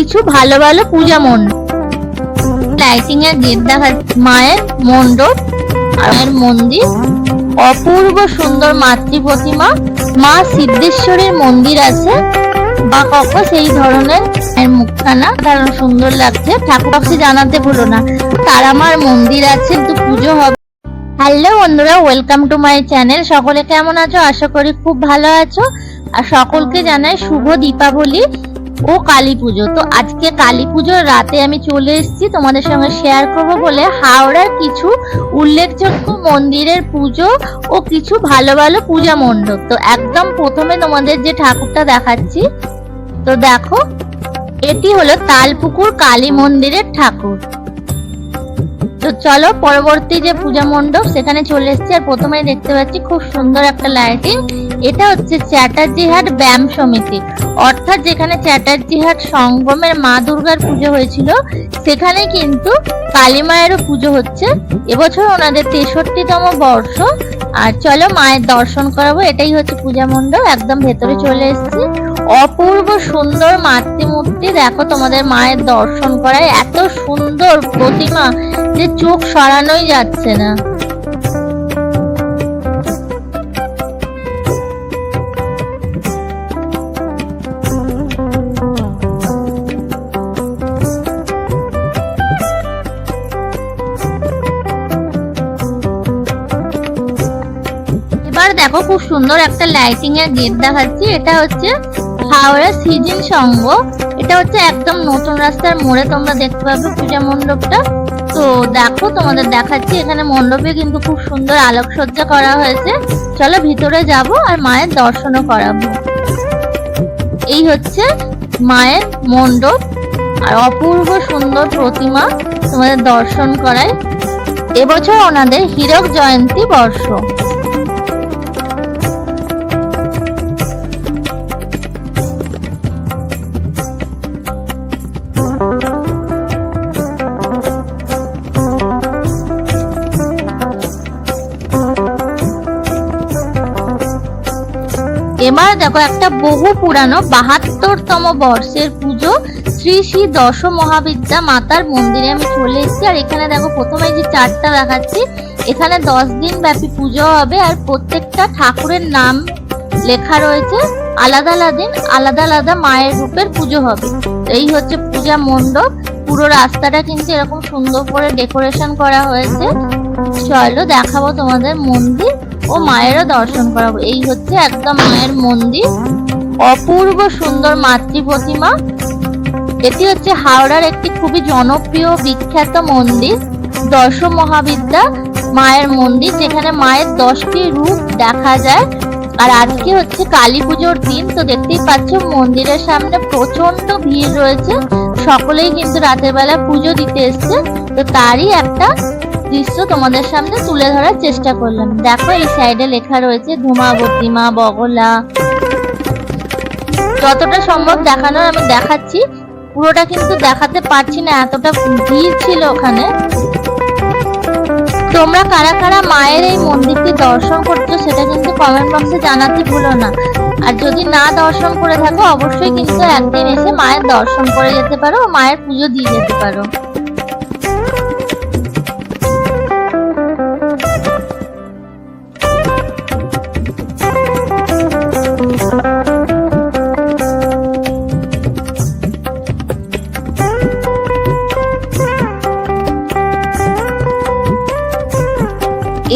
কিছু ভালো ভালো পূজা মণ্ডপ লাইটিং এর গেট দেখা মায়ের মণ্ডপ আর মায়ের মন্দির। অপূর্ব সুন্দর মাতৃ প্রতিমা, মা সিদ্ধেশ্বরীর মন্দির আছে। বা কক্ষ সেই ধরনের মুখখানা, কারণ সুন্দর লাগছে। ঠাকুর পক্ষে জানাতে ভুলো না। তার আমার মন্দির আছে তো পুজো হবে। হ্যালো বন্ধুরা ওয়েলকাম টু মাই চ্যানেল সকলে কেমন আছো? আশা করি খুব ভালো আছো। আর সকলকে জানাই শুভ দীপাবলি। ও কালী পুজো। তো আজকে কালী পুজোর রাতে আমি চলে এসেছি তোমাদের সঙ্গে শেয়ার করব বলে। হাওড়ার কিছু উল্লেখযোগ্য মন্দিরের পুজো ও কিছু ভালো ভালো পূজা মণ্ডপ। তো একদম প্রথমে তোমাদের যে ঠাকুরটা দেখাচ্ছি, তো দেখো, এটি হলো তালপুকুর কালী মন্দিরের ঠাকুর। তো চলো, পরবর্তী যে পূজা মণ্ডপ, সেখানে চলে এসেছি। আর প্রথমেই দেখতে পাচ্ছি খুব সুন্দর একটা লাইটিং এটা হচ্ছে চ্যাটার্জি হাট ব্যায়াম সমিতি। অর্থাৎ যেখানে চ্যাটার্জি হাট সঙ্গমের মা দুর্গার পুজো হয়েছিল, সেখানে কিন্তু কালী মায়েরও পুজো হচ্ছে। এবছর ওনাদের তেষট্টিতম বর্ষ। আর চলো মায়ের দর্শন করাবো, এটাই হচ্ছে পূজা মণ্ডপ। একদম ভেতরে চলে এসেছি। অপূর্ব সুন্দর মাতৃমূর্তি। দেখো তোমাদের মায়ের দর্শন করায় এত সুন্দর প্রতিমা যে চোখ সরানোই যাচ্ছে না। এবার দেখো খুব সুন্দর একটা লাইটিং এর গেট দেখাচ্ছি। এটা হচ্ছে হাওড়া সিজন সংঘ। এটা হচ্ছে একদম নতুন রাস্তার মোড়ে তোমরা দেখতে পাবে পূজা মণ্ডপটা। তো দেখো, তোমাদের দেখাচ্ছি, এখানে মণ্ডপে কিন্তু খুব সুন্দর আলোকসজ্জা করা হয়েছে। চলো ভিতরে যাব আর মায়ের দর্শনও করাবো। এই হচ্ছে মায়ের মণ্ডপ আর অপূর্ব সুন্দর প্রতিমা তোমাদের দর্শন করায়। এবছর ওনাদের হীরক জয়ন্তী বর্ষ। এবার দেখো একটা বহু পুরানো বাহাত্তরতম বর্ষের পুজো শ্রী শ্রী দশ মহাবিদ্যা মাতার মন্দিরে আমি চলে এসেছি। আর এখানে দেখো প্রথমে যে চারটা দেখাচ্ছি, এখানে দশ দিন ব্যাপী পুজো হবে আর প্রত্যেকটা ঠাকুরের নাম লেখা রয়েছে। আলাদা আলাদা আলাদা আলাদা মায়ের রূপের পুজো হবে। এই হচ্ছে পূজা মণ্ডপ। পুরো রাস্তাটা কিন্তু এরকম সুন্দর করে ডেকোরেশন করা হয়েছে। চলো দেখাবো তোমাদের মন্দির। ও মায়েরও দর্শন করাবো। এই হচ্ছে একদম মায়ের মন্দির। অপূর্ব সুন্দর মাতৃ প্রতিমা। এটি হচ্ছে হাওড়ার একটি খুবই জনপ্রিয়, বিখ্যাত মন্দির দশ মহাবিদ্যা মায়ের মন্দির, যেখানে মায়ের দশটি রূপ দেখা যায়। আর আজকে হচ্ছে কালী পুজোর দিন, তো দেখতেই পাচ্ছ মন্দিরের সামনে প্রচণ্ড ভিড় রয়েছে। সকলেই কিন্তু রাতের বেলা পুজো দিতে এসছে। তো তারই একটা দৃশ্য তোমাদের সামনে তুলে ধরার চেষ্টা করলাম। দেখো, এই সাইডে লেখা রয়েছে ধূমাবতী মা বগলা। যতটা সম্ভব দেখানোর, আমি দেখাচ্ছি। পুরোটা কিন্তু দেখাতে পারছি না, এতটা ভিড় ছিল ওখানে। তোমরা কারা কারা মায়ের এই মন্দিরটি দর্শন করছ, সেটা কিন্তু কমেন্ট বক্সে জানাতে ভুলো না। আর যদি না দর্শন করে থাকো, অবশ্যই কিন্তু একদিন এসে মায়ের দর্শন করে যেতে পারো, মায়ের পুজো দিয়ে যেতে পারো।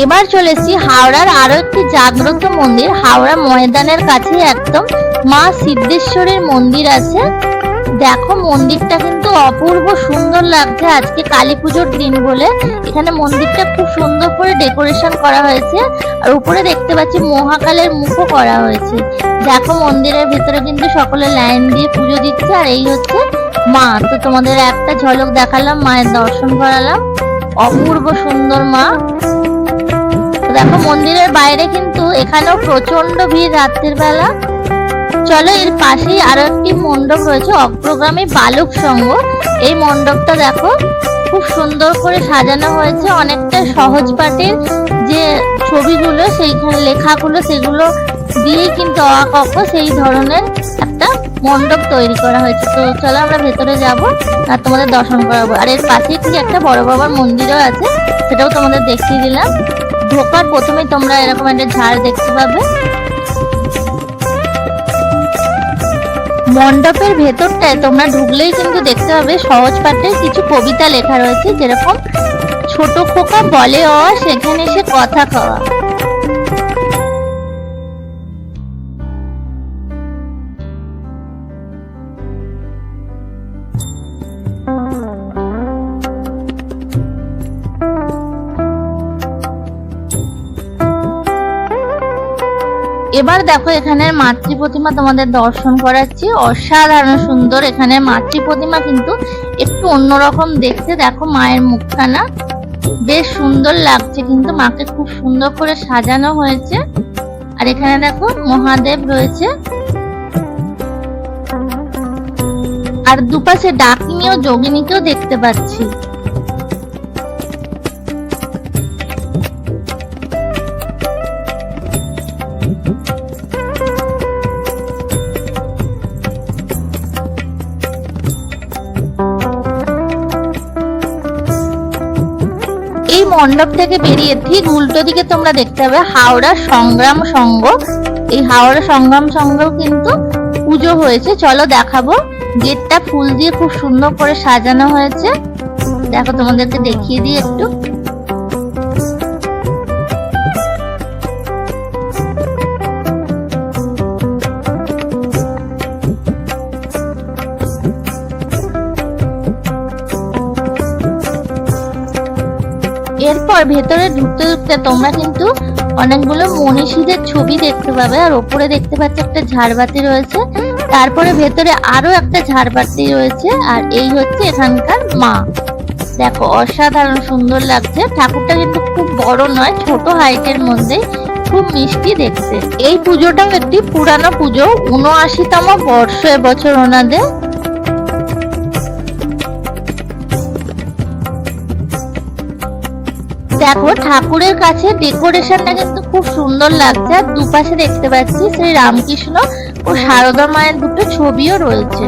এবার চলেছি হাওড়ার আরও একটি জাগ্রত মন্দির, হাওড়া ময়দানের কাছে একদম মা সিদ্ধেশ্বরীর মন্দির আছে। দেখো, মন্দিরটা কিন্তু অপূর্ব সুন্দর লাগছে আজকে কালী পুজোর দিন বলে। এখানে মন্দিরটা খুব সুন্দর করে ডেকোরেশন করা হয়েছে আর উপরে দেখতে পাচ্ছি মহাকালের মুখও করা হয়েছে। দেখো, মন্দিরের ভিতরে কিন্তু সকলে লাইন দিয়ে পুজো দিচ্ছে আর এই হচ্ছে মা। তো তোমাদের একটা ঝলক দেখালাম, মায়ের দর্শন করালাম। অপূর্ব সুন্দর মা। দেখো, মন্দিরের বাইরে কিন্তু এখানেও প্রচণ্ড ভিড় রাত্রির বেলা। চলো, এর পাশেই আরও একটি মণ্ডপ রয়েছে, অগ্রগামী বালক সংঘ। এই মণ্ডপটা দেখো, খুব সুন্দর করে সাজানো হয়েছে। অনেকটা সহজ পাঠের যে ছবিগুলো, সেইখানে লেখাগুলো, সেগুলো দিয়েই কিন্তু অ ক সেই ধরনের একটা মণ্ডপ তৈরি করা হয়েছে। তো চলো, আমরা ভেতরে যাব আর তোমাদের দর্শন করাবো। আর এর পাশেই ঠিক একটা বড় বাবার মন্দিরও আছে, সেটাও তোমাদের দেখিয়ে দিলাম। ঢোকার প্রথমে তোমরা এরকম একটা ঝাড় দেখতে পাবে। মণ্ডপের ভেতরটায় তোমরা ঢুকলেই কিন্তু দেখতে পাবে সহজ পাঠে কিছু কবিতা লেখা রয়েছে, যেরকম, ছোট খোকা বলে অ, সেখানে সে কথা খাওয়া এবার দেখো এখানে মাতৃ প্রতিমা তোমাদের দর্শন করাচ্ছি। অসাধারণ সুন্দর এখানে মাতৃ প্রতিমা কিন্তু একটু অন্যরকম দেখতে। দেখো মায়ের মুখখানা। বেশ সুন্দর লাগছে কিন্তু মাকে খুব সুন্দর করে সাজানো হয়েছে। আর এখানে দেখো মহাদেব রয়েছে। আর দুপাশে ডাকিনী ও যোগিনীকেও দেখতে পাচ্ছি। মণ্ডপ থেকে বেরিয়ে ঠিক উল্টো দিকে তোমরা দেখতে পাবে হাওড়া সংগ্রাম সংঘ। এই হাওড়া সংগ্রাম সংঘ কিন্তু পুজো হয়েছে। চলো দেখাবো। গেটটা ফুল দিয়ে খুব সুন্দর করে সাজানো হয়েছে। দেখো তোমাদেরকে দেখিয়ে দিই একটু। এরপর ভেতরে ঢুকতে ঢুকতে তোমরা কিন্তু অনেকগুলো মনীষীদের ছবি দেখতে পাবে। আর ওপরে দেখতে পাচ্ছ একটা ঝাড়বাতি রয়েছে। তারপরে ভেতরে আরও একটা ঝাড়বাতি রয়েছে। আর এই হচ্ছে এখানকার মা। দেখো, অসাধারণ সুন্দর লাগছে। ঠাকুরটা কিন্তু খুব বড় নয়, ছোট হাইটের মধ্যে খুব মিষ্টি দেখতে। এই পুজোটাও একটি পুরানো পুজো। উনআশিতম বর্ষ এবছর ওনাদের। দেখো, ঠাকুরের কাছে ডেকোরেশনটা কিন্তু খুব সুন্দর লাগছে। আর দুপাশে দেখতে পাচ্ছি শ্রী রামকৃষ্ণ ও সারদা মায়ের দুটো ছবিও রয়েছে।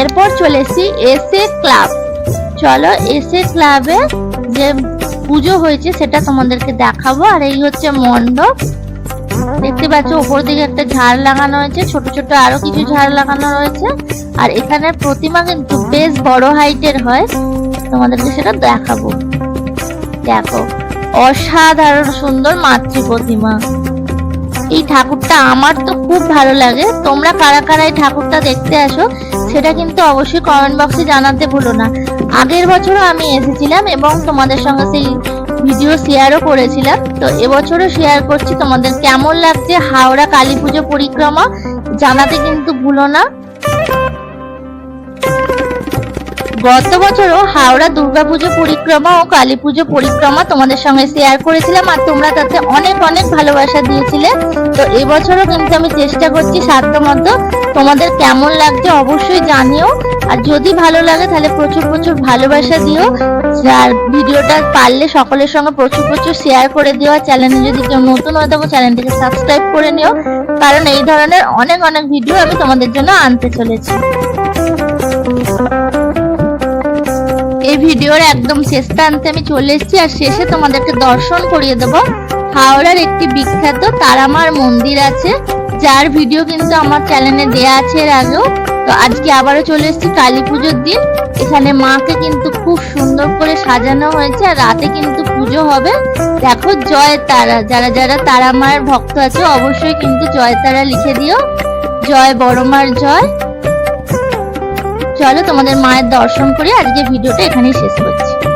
এরপর চলে এসএ ক্লাব। চলো এসএ ক্লাবে যে পুজো হয়েছে, সেটা তোমাদেরকে দেখাবো। আর এই হচ্ছে মণ্ডপ। দেখতে পাচ্ছ উপর দিকে একটা ঝাড় লাগানো হয়েছে, ছোট ছোট আরও কিছু ঝাড় লাগানো রয়েছে। আর এখানে প্রতিমা কিন্তু বেশ বড় হাইটের হয়। তোমাদেরকে সেটা দেখাবো। দেখো, অসাধারণ সুন্দর মাতৃ প্রতিমা। এই ঠাকুরটা আমার তো খুব ভালো লাগে। তোমরা কারা কারা এই ঠাকুরটা দেখতে আসো সেটা কিন্তু অবশ্যই কমেন্ট বক্সে জানাতে ভুলো না। আগের বছরও আমি এসেছিলাম এবং তোমাদের সঙ্গে সেই ভিডিও শেয়ারও করেছিলাম। তো এবছরও শেয়ার করছি। তোমাদের কেমন লাগছে? হাওড়া কালী পুজো পরিক্রমা জানাতে কিন্তু ভুলো না। গত বছরও হাওড়া দুর্গাপুজো পরিক্রমা ও কালী পুজো পরিক্রমা তোমাদের সঙ্গে শেয়ার করেছিলাম আর তোমরা তাতে অনেক অনেক ভালোবাসা দিয়েছিলে। তো এবছরও কিন্তু আমি চেষ্টা করছি সাধ্যমতো তোমাদের কেমন লাগছে অবশ্যই জানিও। আর যদি ভালো লাগে তাহলে প্রচুর প্রচুর ভালোবাসা দিও। আর ভিডিওটা পারলে সকলের সঙ্গে প্রচুর প্রচুর শেয়ার করে দিও। আর চ্যানেলে যদি কেউ নতুন হয়ে থাকো চ্যানেলটিকে সাবস্ক্রাইব করে নিও। কারণ এই ধরনের অনেক অনেক ভিডিও আমি তোমাদের জন্য আনতে চলেছি। এই ভিডিওর একদম শেষ প্রান্তে আমি চলে এসেছি, আর শেষে তোমাদেরকে দর্শন করিয়ে দেব। হাওড়ার একটি বিখ্যাত তারামার মন্দির আছে, যার ভিডিও কিন্তু আমার চ্যানেলে দেয়া আছে এর আগেও। তো আজকে আবারও চলে এসেছি কালী পুজোর দিন। এখানে মাকে কিন্তু খুব সুন্দর করে সাজানো হয়েছে, আর রাতে কিন্তু পুজো হবে। দেখো, জয় তারা, যারা যারা তারা মায়ের ভক্ত আছে, অবশ্যই কিন্তু জয় তারা লিখে দিও। জয় বড়মার জয়। চলো তোমাদের মায়ের দর্শন করে আজকে ভিডিওটা এখানেই শেষ করছি।